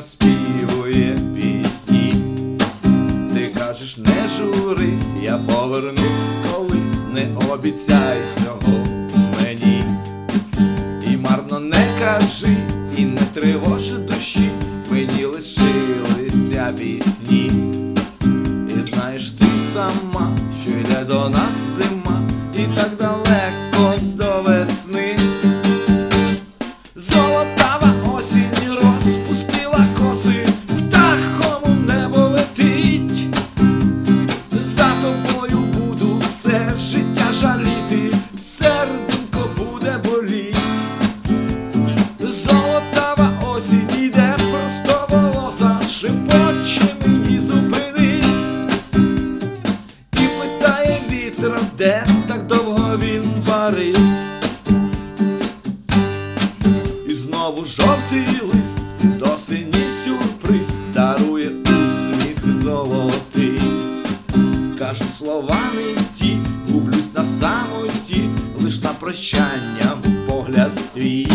наспівує пісні. Ти кажеш, не журись, я повернусь колись, не обіцяй цього мені. І марно не кажи, і не тривожи душі, мені лишилися пісні. І знаєш ти сама, що йде до нас зима, парився. І знову жовтий лист, до синій сюрприз дарує усміх золотий. Кажуть, слова не ті, гублють на самоті, лиш на прощання погляд твій.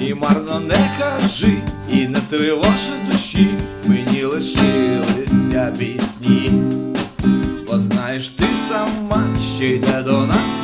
І марно не кажи, і не тривожи душі, мені лишилися пісні. Бо знаєш ти сама, що йде до нас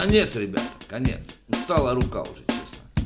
Конец, ребята, конец. Устала рука уже.